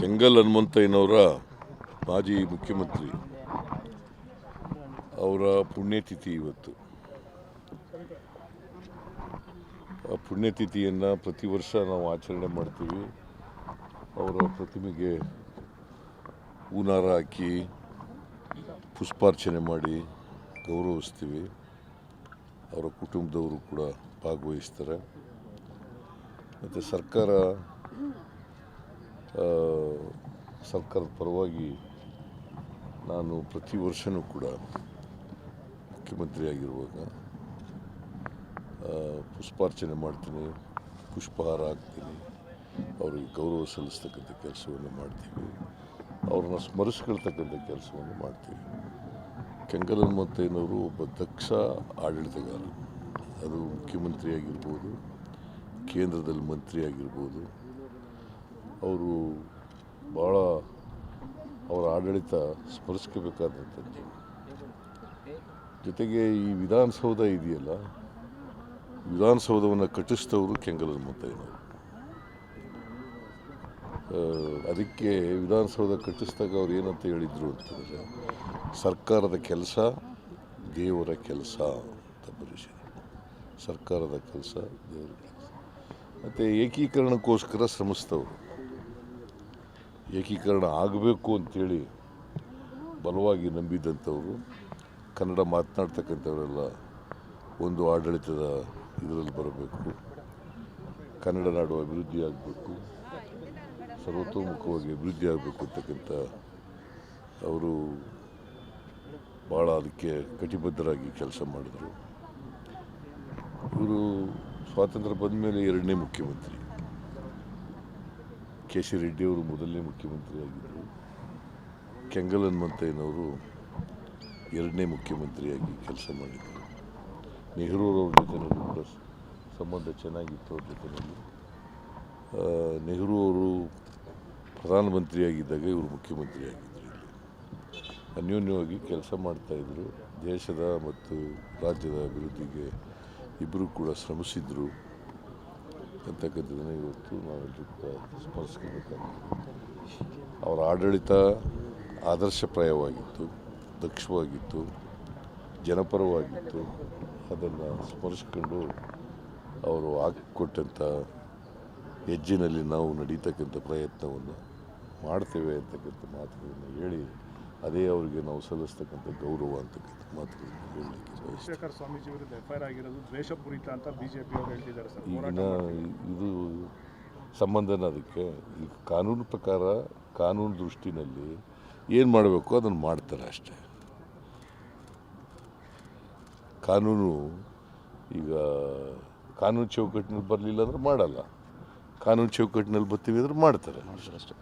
ಕೆಂಗಲ್ ಹನುಮಂತಯ್ಯನವರ ಮಾಜಿ ಮುಖ್ಯಮಂತ್ರಿ. ಅವರ ಪುಣ್ಯತಿಥಿ ಇವತ್ತು. ಆ ಪುಣ್ಯತಿಥಿಯನ್ನು ಪ್ರತಿ ವರ್ಷ ನಾವು ಆಚರಣೆ ಮಾಡ್ತೀವಿ. ಅವರ ಪ್ರತಿಮೆಗೆ ಹೂನಾರ ಹಾಕಿ ಪುಷ್ಪಾರ್ಚನೆ ಮಾಡಿ ಗೌರವಿಸ್ತೀವಿ. ಅವರ ಕುಟುಂಬದವರು ಕೂಡ ಭಾಗವಹಿಸ್ತಾರೆ. ಮತ್ತು ಸರ್ಕಾರ ಸರ್ಕಾರದ ಪರವಾಗಿ ನಾನು ಪ್ರತಿ ವರ್ಷವೂ ಕೂಡ ಮುಖ್ಯಮಂತ್ರಿ ಆಗಿರುವಾಗ ಆ, ಪುಷ್ಪಾರ್ಚನೆ ಮಾಡ್ತೀನಿ ಪುಷ್ಪಹಾರ ಹಾಕ್ತೀನಿ ಅವರಿಗೆ ಗೌರವ ಸಲ್ಲಿಸ್ತಕ್ಕಂಥ ಕೆಲಸವನ್ನು ಮಾಡ್ತೀವಿ ಅವ್ರನ್ನ ಸ್ಮರಿಸ್ಕೊಳ್ತಕ್ಕಂಥ ಕೆಲಸವನ್ನು ಮಾಡ್ತೀವಿ. ಕೆಂಗಲ್ ಹನುಮಂತಯ್ಯನವರು ಒಬ್ಬ ದಕ್ಷ ಆಡಳಿತಗಾರ. ಅದು ಮುಖ್ಯಮಂತ್ರಿ ಆಗಿರ್ಬೋದು ಕೇಂದ್ರದಲ್ಲಿ ಮಂತ್ರಿ ಆಗಿರ್ಬೋದು ಅವರು ಭಾಳ ಅವರ ಆಡಳಿತ ಸ್ಮರಿಸ್ಕೋಬೇಕಾದಂಥದ್ದು ಜೊತೆಗೆ ಈ ವಿಧಾನಸೌಧ ಇದೆಯಲ್ಲ ವಿಧಾನಸೌಧವನ್ನು ಕಟ್ಟಿಸಿದವರು ಕೆಂಗಲದ ಆ, ಅದಕ್ಕೆ ವಿಧಾನಸೌಧ ಕಟ್ಟಿಸಿದಾಗ ಅವ್ರು ಏನಂತ ಹೇಳಿದರು ಅಂತಂದರೆ ಸರ್ಕಾರದ ಕೆಲಸ ದೇವರ ಕೆಲಸ ಅಂತ ಬರೆಸಿದ್ರು. ಸರ್ಕಾರದ ಕೆಲಸ ದೇವರ ಕೆಲಸ. ಮತ್ತು ಏಕೀಕರಣಕ್ಕೋಸ್ಕರ ಶ್ರಮಿಸ್ತವರು ಏಕೀಕರಣ ಆಗಬೇಕು ಅಂಥೇಳಿ ಬಲವಾಗಿ ನಂಬಿದ್ದಂಥವರು ಕನ್ನಡ ಮಾತನಾಡ್ತಕ್ಕಂಥವರೆಲ್ಲ ಒಂದು ಆಡಳಿತದ ಇದರಲ್ಲಿ ಬರಬೇಕು. ಕನ್ನಡ ನಾಡು ಅಭಿವೃದ್ಧಿ ಆಗಬೇಕು. ಸರ್ವತೋಮುಖವಾಗಿ ಅಭಿವೃದ್ಧಿ ಆಗಬೇಕು ಅಂತಕ್ಕಂಥ ಅವರು ಭಾಳ ಅದಕ್ಕೆ ಕಟಿಬದ್ಧರಾಗಿ ಕೆಲಸ ಮಾಡಿದರು. ಇವರು ಸ್ವಾತಂತ್ರ್ಯ ಬಂದ ಮೇಲೆ ಎರಡನೇ ಮುಖ್ಯಮಂತ್ರಿ. ಕೆ ಸಿ ರೆಡ್ಡಿಯವರು ಮೊದಲನೇ ಮುಖ್ಯಮಂತ್ರಿ ಆಗಿದ್ದರು ಕೆಂಗಲ್ ಹನುಮಂತಯ್ಯನವರು ಎರಡನೇ ಮುಖ್ಯಮಂತ್ರಿಯಾಗಿ ಕೆಲಸ ಮಾಡಿದರು ನೆಹರೂರವ್ರ ಜೊತೆಯಲ್ಲಿ ಕೂಡ ಸಂಬಂಧ ಚೆನ್ನಾಗಿತ್ತು ಅವ್ರ ಜೊತೆಯಲ್ಲಿ ನೆಹರು ಅವರು ಪ್ರಧಾನಮಂತ್ರಿಯಾಗಿದ್ದಾಗ ಇವರು ಮುಖ್ಯಮಂತ್ರಿಯಾಗಿದ್ದರು ಇಲ್ಲಿ. ಅನ್ಯೋನ್ಯವಾಗಿ ಕೆಲಸ ಮಾಡ್ತಾಯಿದ್ರು ದೇಶದ ಮತ್ತು ರಾಜ್ಯದ ಅಭಿವೃದ್ಧಿಗೆ ಇಬ್ಬರೂ ಕೂಡ ಶ್ರಮಿಸಿದ್ರು. ಅಂತಕ್ಕಂಥದ್ದನ್ನು ಇವತ್ತು ನಾವೆಲ್ಲರೂ ಕೂಡ ಅವರ ಆಡಳಿತ ಆದರ್ಶಪ್ರಾಯವಾಗಿತ್ತು, ದಕ್ಷವಾಗಿತ್ತು, ಜನಪರವಾಗಿತ್ತು. ಅದನ್ನು ಸ್ಮರಿಸ್ಕೊಂಡು ಅವರು ಹಾಕಿಕೊಟ್ಟಂಥ ಹೆಜ್ಜಿನಲ್ಲಿ ನಾವು ನಡೀತಕ್ಕಂಥ ಪ್ರಯತ್ನವನ್ನು ಮಾಡ್ತೇವೆ ಅಂತಕ್ಕಂಥ ಮಾತುಗಳನ್ನು ಹೇಳಿ ಅದೇ ಅವರಿಗೆ ನಾವು ಸಲ್ಲಿಸ್ತಕ್ಕಂಥ ಗೌರವ ಅಂತಕ್ಕಂಥ ಮಾತುಗಳನ್ನು ಸ್ವಾಮೀಜಿ ವಿರುದ್ಧ ಎಫ್ ಐ ಆರ್ ಆಗಿರೋದು ದ್ವೇಷಪೂರಿತ ಅಂತ ಬಿಜೆಪಿ ಅವರು ಹೇಳ್ತಿದ್ದಾರೆ ಸರ್. ಈಗ ಈಗಿನ ಇದು ಸಂಬಂಧನ ಅದಕ್ಕೆ. ಈ ಕಾನೂನು ಪ್ರಕಾರ ಕಾನೂನು ದೃಷ್ಟಿನಲ್ಲಿ ಏನು ಮಾಡಬೇಕು ಅದನ್ನು ಮಾಡ್ತಾರೆ ಅಷ್ಟೇ. ಕಾನೂನು ಈಗ ಕಾನೂನು ಚೌಕಟ್ಟಿನಲ್ಲಿ ಬರಲಿಲ್ಲ ಅಂದ್ರೆ ಮಾಡಲ್ಲ. ಕಾನೂನು ಚೌಕಟ್ಟಿನಲ್ಲಿ ಬರ್ತೀವಿ ಅಂದ್ರೆ ಮಾಡ್ತಾರೆ ಅಷ್ಟೇ.